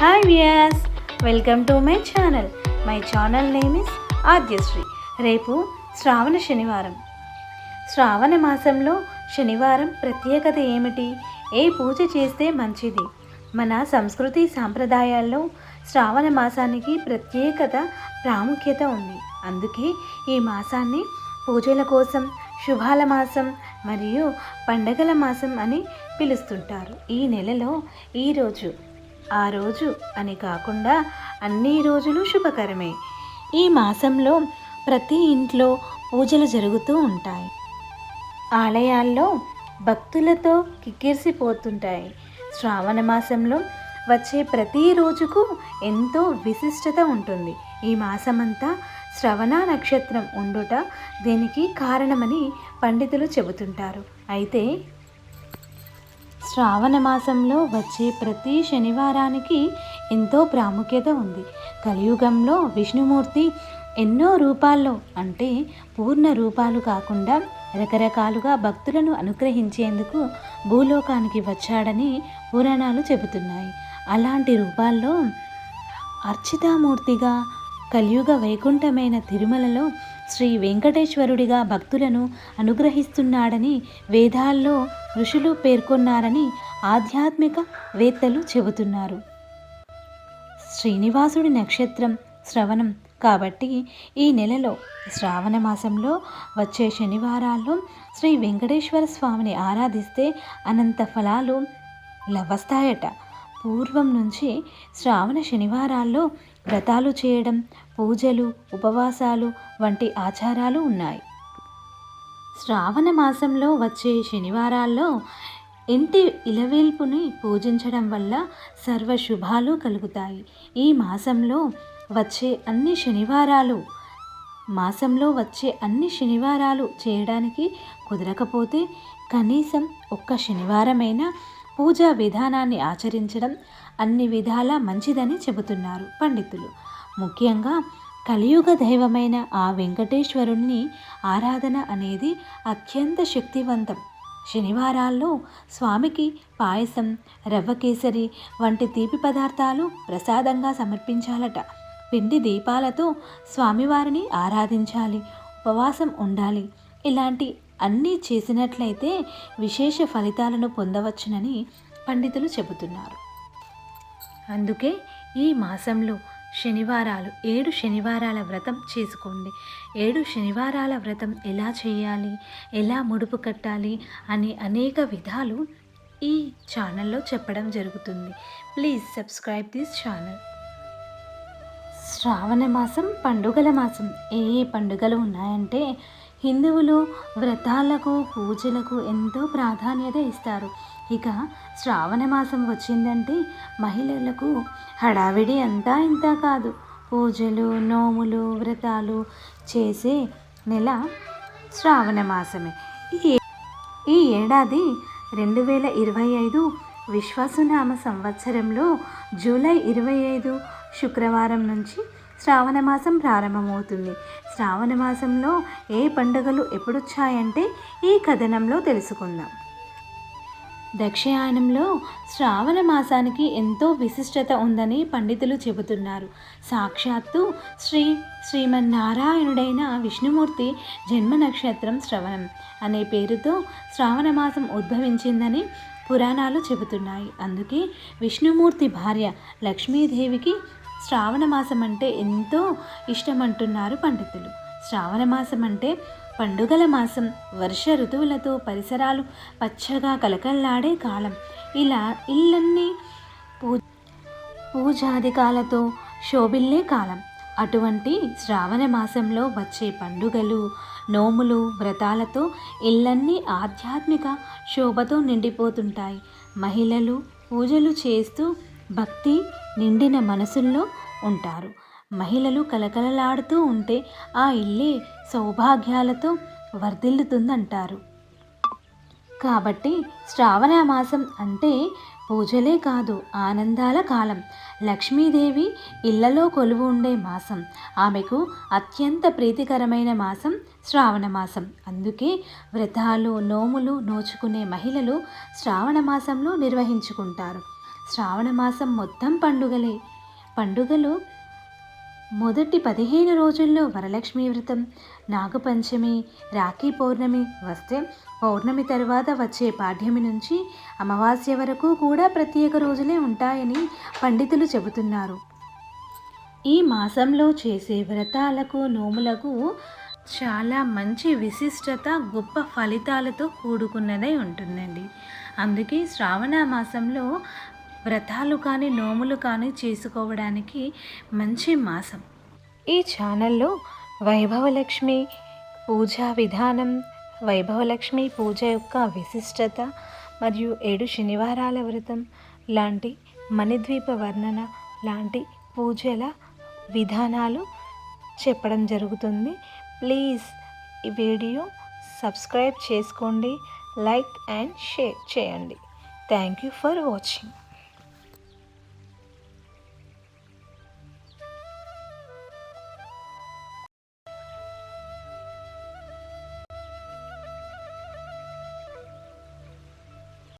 Hi Vyas welcome to my channel my channel name is Aadyasri రేపు శ్రావణ శనివారం. శ్రావణ మాసంలో శనివారం ప్రత్యేకత ఏమిటి? ఏ పూజ చేస్తే మంచిది? మన సంస్కృతి సాంప్రదాయాల్లో శ్రావణ మాసానికి ప్రత్యేకత ప్రాముఖ్యత ఉంది. అందుకే ఈ మాసాన్ని పూజల కోసం శుభాల మాసం మరియు పండగల మాసం అని పిలుస్తుంటారు. ఈ నెలలో ఈరోజు ఆ రోజు అని కాకుండా అన్ని రోజులు శుభకరమే. ఈ మాసంలో ప్రతి ఇంట్లో పూజలు జరుగుతూ ఉంటాయి. ఆలయాల్లో భక్తులతో కిక్కిరిసిపోతుంటాయి. శ్రావణ మాసంలో వచ్చే ప్రతి రోజుకు ఎంతో విశిష్టత ఉంటుంది. ఈ మాసమంతా శ్రవణ నక్షత్రం ఉండుట దీనికి కారణమని పండితులు చెబుతుంటారు. అయితే శ్రావణ మాసంలో వచ్చే ప్రతి శనివారానికి ఎంతో ప్రాముఖ్యత ఉంది. కలియుగంలో విష్ణుమూర్తి ఎన్నో రూపాల్లో అంటే పూర్ణ రూపాలు కాకుండా రకరకాలుగా భక్తులను అనుగ్రహించేందుకు భూలోకానికి వచ్చాడని పురాణాలు చెబుతున్నాయి. అలాంటి రూపాల్లో అర్చితామూర్తిగా కలియుగ వైకుంఠమైన తిరుమలలో శ్రీ వెంకటేశ్వరుడిగా భక్తులను అనుగ్రహిస్తున్నాడని వేదాల్లో ఋషులు పేర్కొన్నారని ఆధ్యాత్మిక వేత్తలు చెబుతున్నారు. శ్రీనివాసుడి నక్షత్రం శ్రవణం కాబట్టి ఈ నెలలో శ్రావణ మాసంలో వచ్చే శనివారాల్లో శ్రీ వెంకటేశ్వర స్వామిని ఆరాధిస్తే అనంత ఫలాలు లభిస్తాయట. పూర్వం నుంచి శ్రావణ శనివారాల్లో వ్రతాలు చేయడం పూజలు ఉపవాసాలు వంటి ఆచారాలు ఉన్నాయి. శ్రావణ మాసంలో వచ్చే శనివారాల్లో ఇంటి ఇలవేల్పుని పూజించడం వల్ల సర్వ శుభాలు కలుగుతాయి. ఈ మాసంలో వచ్చే అన్ని శనివారాలు మాసంలో వచ్చే అన్ని శనివారాలు చేయడానికి కుదరకపోతే కనీసం ఒక్క శనివారమైనా పూజా విధానాన్ని ఆచరించడం అన్ని విధాలా మంచిదని చెబుతున్నారు పండితులు. ముఖ్యంగా కలియుగ దైవమైన ఆ వెంకటేశ్వరుణ్ణి ఆరాధన అనేది అత్యంత శక్తివంతం. శనివారాల్లో స్వామికి పాయసం రవ్వ కేసరి వంటి తీపి పదార్థాలు ప్రసాదంగా సమర్పించాలట. పిండి దీపాలతో స్వామివారిని ఆరాధించాలి ఉపవాసం ఉండాలి. ఇలాంటి అన్నీ చేసినట్లయితే విశేష ఫలితాలను పొందవచ్చునని పండితులు చెబుతున్నారు. అందుకే ఈ మాసంలో శనివారాలు. ఏడు శనివారాల వ్రతం చేసుకోండి. ఏడు శనివారాల వ్రతం ఎలా చేయాలి? ఎలా ముడుపు కట్టాలి? అని అనేక విధాలు ఈ ఛానల్లో చెప్పడం జరుగుతుంది. Please subscribe this channel. శ్రావణ మాసం పండుగల మాసం. ఏ ఏ పండుగలు ఉన్నాయంటే హిందువులు వ్రతాలకు పూజలకు ఎంతో ప్రాధాన్యత ఇస్తారు. ఇక శ్రావణ మాసం వచ్చిందంటే మహిళలకు హడావిడి అంతా ఇంత కాదు. పూజలు నోములు వ్రతాలు చేసే నెల శ్రావణ మాసమే. ఈ ఈ ఏడాది రెండు వేల ఇరవై ఐదు విశ్వాసునామ సంవత్సరంలో జూలై ఇరవై ఐదు శుక్రవారం నుంచి శ్రావణ మాసం ప్రారంభమవుతుంది. శ్రావణ మాసంలో ఏ పండుగలు ఎప్పుడొచ్చాయంటే ఈ కథనంలో తెలుసుకుందాం. దక్షయానంలో శ్రావణ మాసానికి ఎంతో విశిష్టత ఉందని పండితులు చెబుతున్నారు. సాక్షాత్తు శ్రీ శ్రీమన్నారాయణుడైన విష్ణుమూర్తి జన్మ నక్షత్రం శ్రవణం అనే పేరుతో శ్రావణ మాసం ఉద్భవించిందని పురాణాలు చెబుతున్నాయి. అందుకే విష్ణుమూర్తి భార్య లక్ష్మీదేవికి శ్రావణ మాసం అంటే ఎంతో ఇష్టమంటున్నారు పండితులు. శ్రావణ మాసం అంటే పండుగల మాసం వర్ష ఋతువులతో పరిసరాలు పచ్చగా కలకల్లాడే కాలం. ఇలా ఇల్లన్నీ పూ పూజాదికాలతో శోభిల్లే కాలం. అటువంటి శ్రావణ మాసంలో వచ్చే పండుగలు నోములు వ్రతాలతో ఇళ్ళన్నీ ఆధ్యాత్మిక శోభతో నిండిపోతుంటాయి. మహిళలు పూజలు చేస్తూ భక్తి నిండిన మనసుల్లో ఉంటారు. మహిళలు కలకలలాడుతూ ఉంటే ఆ ఇల్లే సౌభాగ్యాలతో వర్ధిల్లుతుందంటారు. కాబట్టి శ్రావణ మాసం అంటే పూజలే కాదు ఆనందాల కాలం. లక్ష్మీదేవి ఇళ్ళలో కొలువు ఉండే మాసం. ఆమెకు అత్యంత ప్రీతికరమైన మాసం శ్రావణ మాసం. అందుకే వ్రతాలు నోములు నోచుకునే మహిళలు శ్రావణ మాసంలో నిర్వహించుకుంటారు. శ్రావణ మాసం మొత్తం పండుగలే. పండుగలు మొదటి పదిహేను రోజుల్లో వరలక్ష్మి వ్రతం నాగపంచమి రాఖీ పౌర్ణమి వస్తే పౌర్ణమి తర్వాత వచ్చే పాడ్యమి నుంచి అమావాస్య వరకు కూడా ప్రత్యేక రోజులే ఉంటాయని పండితులు చెబుతున్నారు. ఈ మాసంలో చేసే వ్రతాలకు నోములకు చాలా మంచి విశిష్టత గొప్ప ఫలితాలతో కూడుకున్నదై ఉంటుందండి. అందుకే శ్రావణ మాసంలో వ్రతాలు కానీ నోములు కానీ చేసుకోవడానికి మంచి మాసం. ఈ ఛానల్లో వైభవలక్ష్మి పూజా విధానం వైభవలక్ష్మి పూజ యొక్క విశిష్టత మరియు ఏడు శనివారాల వ్రతం లాంటి మణిద్వీప వర్ణన లాంటి పూజల విధానాలు చెప్పడం జరుగుతుంది. ప్లీజ్ ఈ వీడియో సబ్స్క్రైబ్ చేసుకోండి లైక్ అండ్ షేర్ చేయండి. Thank you for watching.